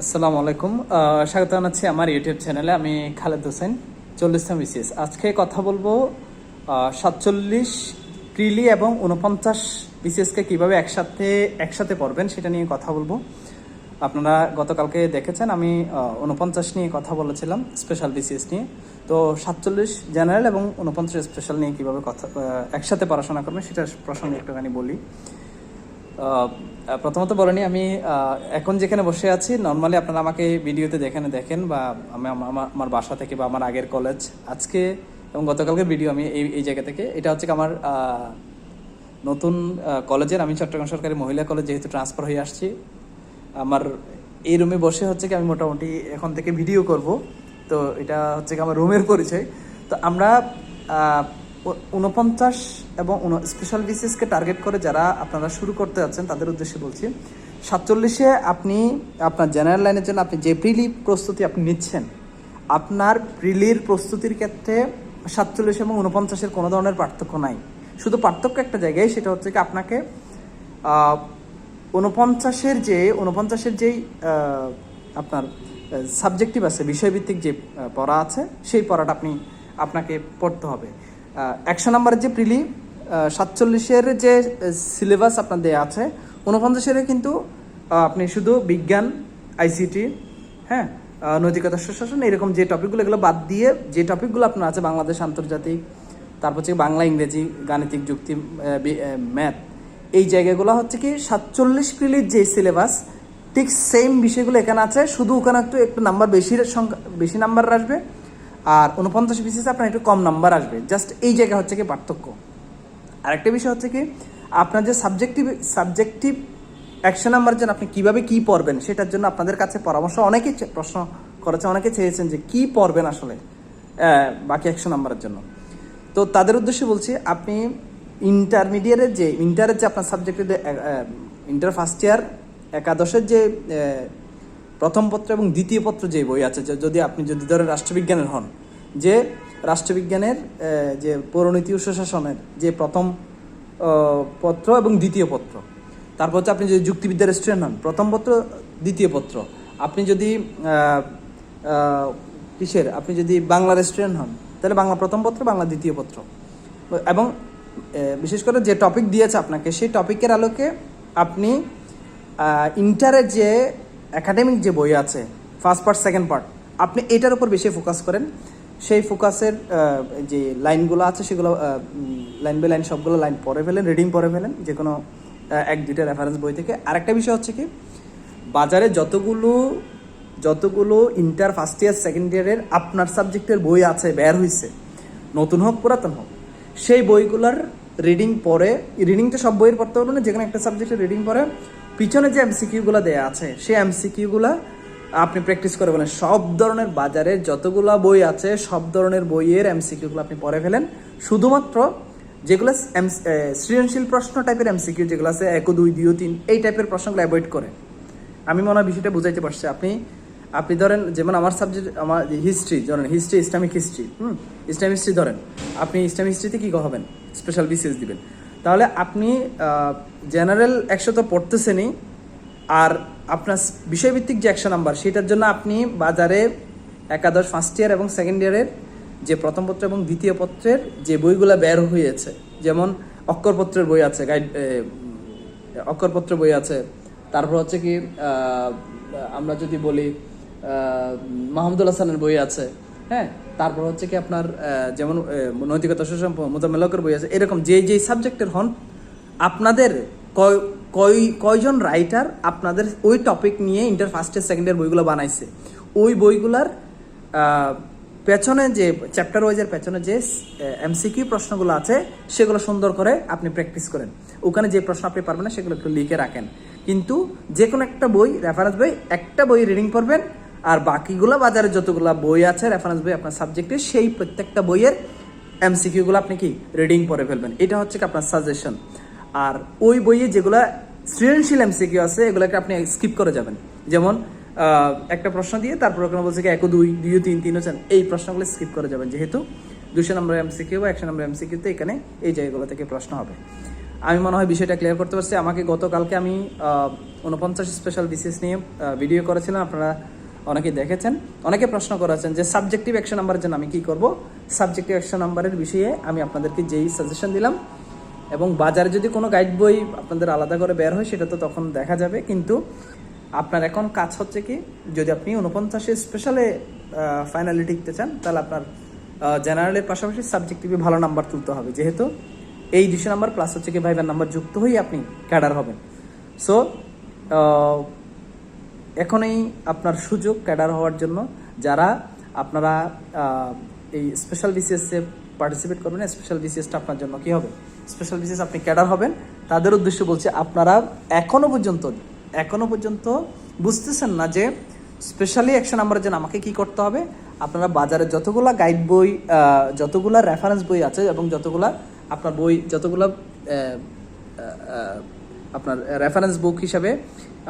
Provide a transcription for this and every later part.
আসসালামু আলাইকুম। স্বাগত জানাচ্ছি আমার ইউটিউব চ্যানেলে আমি খালেদ হোসেন, চল্লিশতম বিসিএস আজকে কথা বলব সাতচল্লিশ প্রিলি এবং উনপঞ্চাশ বিসিএসকে কীভাবে একসাথে একসাথে পড়বেন সেটা নিয়ে কথা বলব। আপনারা গতকালকে দেখেছেন, আমি উনপঞ্চাশ নিয়ে কথা বলেছিলাম স্পেশাল বিসিএস নিয়ে। তো সাতচল্লিশ জেনারেল এবং উনপঞ্চাশ স্পেশাল নিয়ে কীভাবে কথা একসাথে পড়াশোনা করবেন সেটা প্রসঙ্গে একটুখানি বলি। প্রথমত বলেনি আমি এখন যেখানে বসে আছি নর্মালি আপনারা আমাকে ভিডিওতে যেখানে দেখেন বা আমি আমা- আমা- আমার বাসা থেকে বা আমার আগের কলেজ আজকে এবং গতকালকের ভিডিও আমি এই এই জায়গা থেকে, এটা হচ্ছে আমার নতুন কলেজের আমি চট্টগ্রাম সরকারি মহিলা কলেজ যেহেতু ট্রান্সফার হয়ে আসছি, আমার এই রুমে বসে হচ্ছে কি আমি মোটামুটি এখন থেকে ভিডিও করব, তো এটা হচ্ছে কি আমার রুমের পরিচয়, তো আমরা উনপঞ্চাশ এবং স্পেশাল বিসিএসকে টার্গেট করে যারা আপনারা শুরু করতে যাচ্ছেন, তাদের উদ্দেশ্যে বলছি। সাতচল্লিশে আপনি আপনার জেনারেল লাইনের জন্য আপনি যে প্রিলি প্রস্তুতি আপনি নিচ্ছেন, আপনার প্রিলির প্রস্তুতির ক্ষেত্রে সাতচল্লিশ এবং উনপঞ্চাশের কোনো ধরনের পার্থক্য নাই। শুধু পার্থক্য একটা জায়গায়, সেটা হচ্ছে কি আপনাকে উনপঞ্চাশের যে উনপঞ্চাশের যেই আপনার সাবজেক্টিভ আছে, বিষয়ভিত্তিক যে পড়া আছে, সেই পড়াটা আপনি, আপনাকে পড়তে হবে। একশো নম্বরের যে প্রিলি সাতচল্লিশের যে সিলেবাস আপনার দেওয়া আছে উনপঞ্চাশের কিন্তু আপনি শুধু বিজ্ঞান আইসিটি হ্যাঁ নৈতিকতা, সুশাসন এরকম যে টপিকগুলো এগুলো বাদ দিয়ে যে টপিকগুলো আপনার আছে, বাংলাদেশ আন্তর্জাতিক, তারপর হচ্ছে বাংলা, ইংরেজি, গাণিতিক, যুক্তি ম্যাথ এই জায়গাগুলো হচ্ছে কি, সাতচল্লিশ প্রিলির যে সিলেবাস ঠিক সেম বিষয়গুলো এখানে আছে, শুধু ওখানে একটু একটু নাম্বার বেশি সংখ্যা, বেশি নাম্বার আসবে আর উনপঞ্চাশ বিসিএস আপনার একটু কম নাম্বার আসবে। জাস্ট এই জায়গা হচ্ছে কি পার্থক্য। আরেকটা বিষয় হচ্ছে কি, আপনার যে সাবজেক্টিভ সাবজেক্টিভ অ্যাকশন নাম্বার জন্য আপনি কীভাবে কী পড়বেন, সেটার জন্য আপনাদের কাছে পরামর্শ অনেকেই চে- প্রশ্ন করেছে, অনেকে চেয়েছেন যে কি পড়বেন আসলে বাকি একশো নাম্বারের জন্য। তো তাদের উদ্দেশ্যে বলছি, আপনি ইন্টারমিডিয়েটের যে ইন্টারের যে আপনার সাবজেক্টের ইন্টার ফার্স্ট ইয়ার একাদশের যে প্রথম পত্র এবং দ্বিতীয় পত্র যে বই আছে যদি আপনি যদি ধরেন রাষ্ট্রবিজ্ঞানের হন যে রাষ্ট্রবিজ্ঞানের যে পৌরনীতি ও সুশাসনের যে প্রথম পত্র এবং দ্বিতীয় পত্র। তারপর হচ্ছে আপনি যদি যুক্তিবিদ্যার স্টুডেন্ট হন, প্রথম পত্র, দ্বিতীয় পত্র। আপনি যদি কিসের? আপনি যদি বাংলা রেস্টুরেন্ট হন, তাহলে বাংলা প্রথম পত্র, বাংলা দ্বিতীয় পত্র। এবং বিশেষ করে যে টপিক দিয়েছে আপনাকে, সেই টপিকের আলোকে আপনি ইন্টারের যে একাডেমিক যে বই আছে ফার্স্ট পার্ট সেকেন্ড পার্ট আপনি এটার উপর বেশি ফোকাস করেন। সেই ফোকাসের যে লাইনগুলো আছে সেগুলো লাইন বাই লাইন সবগুলো লাইন পড়ে ফেলেন রিডিং পড়ে ফেলেন, যে কোনো এক, দুইটা রেফারেন্স বই থেকে। আরেকটা বিষয় হচ্ছে কি, বাজারে যতগুলো যতগুলো ইন্টার ফার্স্ট ইয়ার সেকেন্ড ইয়ারের আপনার সাবজেক্টের বই আছে, বের হয়েছে নতুন হোক, পুরাতন হোক, সেই বইগুলোর রিডিং পরে রিডিংটা সব বইয়ের পড়তে পারব না যে কোনো একটা সাবজেক্টের রিডিং পরে, পিছনে যে এমসিকিউগুলো দেওয়া আছে, সেই এমসিকিউগুলো আপনি প্র্যাকটিস করে ফেলেন। সব ধরনের বাজারে যতগুলো বই আছে, সব ধরনের বইয়ের এমসিকিউগুলো আপনি পড়ে ফেলেন। শুধুমাত্র যেগুলো সৃজনশীল প্রশ্ন টাইপের এমসিকিউ যেগুলো আছে, এক, দুই দুই, তিন, এই টাইপের প্রশ্নগুলো অ্যাভয়েড করে। আমি মনে হয় বিষয়টা বুঝাইতে পারছি। আপনি আপনি ধরেন, যেমন আমার সাবজেক্ট আমার হিস্ট্রি ধরেন হিস্ট্রি ইসলামিক হিস্ট্রি হুম? ইসলামিক হিস্ট্রি ধরেন, আপনি ইসলামিক হিস্ট্রিতে কী হবেন? স্পেশাল বিসিএস দিবেন। তাহলে আপনি জেনারেল একশো তো পড়তেছেনই আর আপনার বিষয়ভিত্তিক যে একশো নাম্বার, সেটার জন্য আপনি বাজারে একাদশ ফার্স্ট ইয়ার এবং সেকেন্ড ইয়ারের যে প্রথম পত্র এবং দ্বিতীয় পত্রের যে বইগুলো বের হয়েছে, যেমন অক্ষরপত্রের বই আছে গাইড অক্ষরপত্র বই আছে, তারপর হচ্ছে কি আমরা যদি বলি মাহমুদুল হাসানের বই আছে হ্যাঁ তারপর হচ্ছে কি আপনার যেমন নৈতিকতা সুষম মোজামেলকের বই আছে, এরকম যে যেই সাবজেক্টের হন, আপনাদের কয় কয়, কয়জন রাইটার আপনাদের ওই টপিক নিয়ে inter first year second year বইগুলো বানাইছে? ওই বইগুলার পেছনে যে চ্যাপ্টার ওয়াইজের পেছনে যে এমসিকিউ প্রশ্নগুলো আছে, সেগুলো সুন্দর করে আপনি প্র্যাকটিস করেন। ওখানে যে প্রশ্ন আপনি পারবেন না, সেগুলো একটু লিখে রাখেন। কিন্তু যে কোনো একটা বই রেফারেন্স বই, একটা বই রিডিং করবেন, আর বাকিগুলো বাজারে যতগুলো বই আছে রেফারেন্স বই আপনার সাবজেক্টে সেই প্রত্যেকটা বইয়ের এমসিকিউগুলো আপনি কি রিডিং পড়ে ফেলবেন। এটা হচ্ছে আপনার সাজেশন আর ওই বইয়ে যেগুলো সৃজনশীল এমসিকিউ আছে, এগুলোকে আপনি স্কিপ করে যাবেন। যেমন একটা প্রশ্ন দিয়ে তারপর ওখানে বলছে কি, এক দুই দুই তিন তিন চান এই প্রশ্নগুলো স্কিপ করে যাবেন, যেহেতু দুশো নম্বর এমসিকিউ বা একশো নম্বর এমসিকিউতে এখানে এই জায়গাগুলো থেকে প্রশ্ন হবে। আমি মনে হয় বিষয়টা ক্লিয়ার করতে পারছি। আমাকে গতকালকে আমি উনপঞ্চাশ স্পেশাল বিসিএস নিয়ে ভিডিও করেছিলাম। আপনারা অনেকে দেখেছেন। অনেকে প্রশ্ন করেছেন যে সাবজেক্টিভ অ্যাকশন নাম্বারের জন্য আমি কি করব? সাবজেক্টিভ অ্যাকশন নাম্বারের বিষয়ে আমি আপনাদেরকে যেই সাজেশন দিলাম এবং বাজারে যদি কোনো গাইড বই আপনাদের আলাদা করে বের হয়, সেটা তো তখন দেখা যাবে। কিন্তু আপনার এখন কাজ হচ্ছে কি, যদি আপনি উনপঞ্চাশে স্পেশালে ফাইনালি টিকতে চান, তাহলে আপনার জেনারেলের পাশাপাশি সাবজেক্টিভে ভালো নাম্বার তুলতে হবে। যেহেতু এই দুশো নাম্বার প্লাস হচ্ছে কি ভাইবার নাম্বার যুক্ত হয়েই আপনি ক্যাডার হবেন। সো এখনই আপনার সুযোগ ক্যাডার হওয়ার জন্য যারা আপনারা এই স্পেশাল বিসিএসে পার্টিসিপেট করবেন স্পেশাল বিসিএসটা আপনার জন্য কি হবে? স্পেশাল বিসিএস আপনি ক্যাডার হবেন। তাদের উদ্দেশ্য বলছে, আপনারা এখনও পর্যন্ত এখনও পর্যন্ত বুঝতেছেন না যে স্পেশালি অ্যাকশন নাম্বারের জন্য আমাকে কি করতে হবে? আপনারা বাজারে যতগুলা গাইড বই যতগুলা রেফারেন্স বই আছে এবং যতগুলা আপনার বই, যতগুলা আপনার রেফারেন্স বুক হিসাবে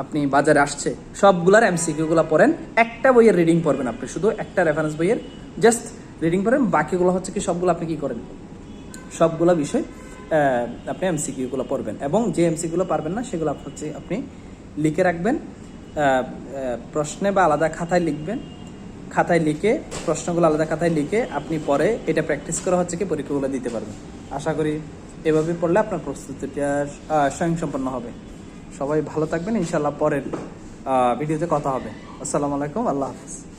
আপনি বাজারে আসছে, সবগুলার এমসিকিউগুলো পড়েন। একটা বইয়ের রিডিং পড়বেন আপনি, শুধু একটা রেফারেন্স বইয়ের জাস্ট রিডিং পড়েন, বাকিগুলো হচ্ছে কি সবগুলো আপনি কি করেন? সবগুলো বিষয় আপনি এমসিকিউগুলো পড়বেন। এবং যে এমসিকিউগুলো পারবেন না, সেগুলো হচ্ছে আপনি লিখে রাখবেন। প্রশ্নে বা আলাদা খাতায় লিখবেন। খাতায় লিখে, প্রশ্নগুলো আলাদা খাতায় লিখে আপনি পরে এটা প্র্যাকটিস করা হচ্ছে কি পরীক্ষাগুলো দিতে পারবেন। আশা করি এভাবে পড়লে আপনার প্রস্তুতিটা স্বয়ংসম্পন্ন হবে। সবাই ভালো থাকবেন। ইনশাল্লাহ পরের ভিডিওতে কথা হবে। আসসালামু আলাইকুম। আল্লাহ হাফিজ।